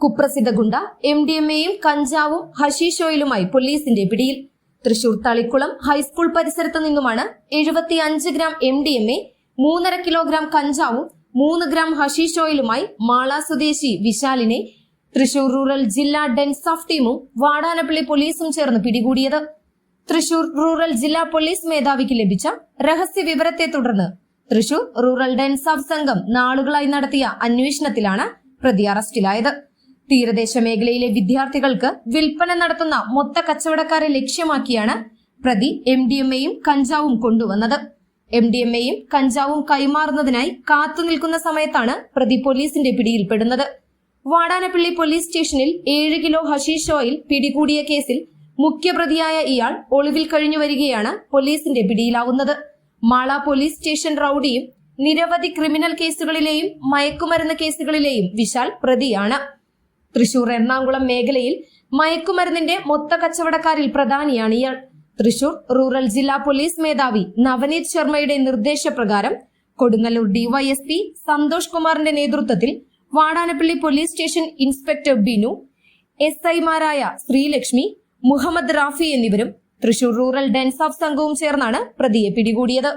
കുപ്രസിദ്ധ ഗുണ്ട M D M എയും കഞ്ചാവും ഹഷീഷ് ഓയിലുമായി പോലീസിന്റെ പിടിയിൽ. തൃശൂർ തളിക്കുളം ഹൈസ്കൂൾ പരിസരത്ത് നിന്നുമാണ് എഴുപത്തി അഞ്ച് gram M D M A മൂന്നര കിലോഗ്രാം കഞ്ചാവും മൂന്ന് ഗ്രാം ഹഷീഷ് ഓയിലുമായി മാള സ്വദേശി വിശാലിനെ തൃശൂർ റൂറൽ ജില്ലാ ഡെൻസ് ഡെൻസാഫ് ടീമും വാടാനപ്പള്ളി പോലീസും ചേർന്ന് പിടികൂടിയത്. തൃശൂർ റൂറൽ ജില്ലാ പോലീസ് മേധാവിക്ക് ലഭിച്ച രഹസ്യ വിവരത്തെ തുടർന്ന് തൃശൂർ റൂറൽ ഡെൻസ് ഡെൻസാഫ് സംഘം നാളുകളായി നടത്തിയ അന്വേഷണത്തിലാണ് പ്രതി അറസ്റ്റിലായത്. തീരദേശ മേഖലയിലെ വിദ്യാർത്ഥികൾക്ക് വിൽപ്പന നടത്തുന്ന മൊത്ത കച്ചവടക്കാരെ ലക്ഷ്യമാക്കിയാണ് പ്രതി എം ഡി എം എയും കഞ്ചാവും കൊണ്ടുവന്നത്. എം ഡി എം എയും കഞ്ചാവും കൈമാറുന്നതിനായി കാത്തുനിൽക്കുന്ന സമയത്താണ് പ്രതി പോലീസിന്റെ പിടിയിൽപ്പെടുന്നത്. വാടാനപ്പള്ളി പോലീസ് സ്റ്റേഷനിൽ ഏഴ് കിലോ ഹഷീഷ് ഓയിൽ പിടികൂടിയ കേസിൽ മുഖ്യപ്രതിയായ ഇയാൾ ഒളിവിൽ കഴിഞ്ഞു വരികയാണ് പോലീസിന്റെ പിടിയിലാവുന്നത്. മാള പോലീസ് സ്റ്റേഷൻ റൌഡിയും നിരവധി ക്രിമിനൽ കേസുകളിലെയും മയക്കുമരുന്ന് കേസുകളിലെയും വിശാൽ പ്രതിയാണ്. തൃശൂർ എറണാകുളം മേഖലയിൽ മയക്കുമരുന്നിന്റെ മൊത്ത കച്ചവടക്കാരിൽ പ്രധാനിയാണ് ഇയാൾ. തൃശൂർ റൂറൽ ജില്ലാ പോലീസ് മേധാവി നവനീത് ശർമ്മയുടെ നിർദ്ദേശപ്രകാരം കൊടുങ്ങല്ലൂർ ഡിവൈഎസ്പി സന്തോഷ് കുമാറിന്റെ നേതൃത്വത്തിൽ Vadanappally police station inspector Binu S ഐമാരായ ശ്രീലക്ഷ്മി മുഹമ്മദ് റാഫി എന്നിവരും തൃശൂർ റൂറൽ ഡെൻസ് ഓഫ് സംഘവും ചേർന്നാണ് പ്രതിയെ പിടികൂടിയത്.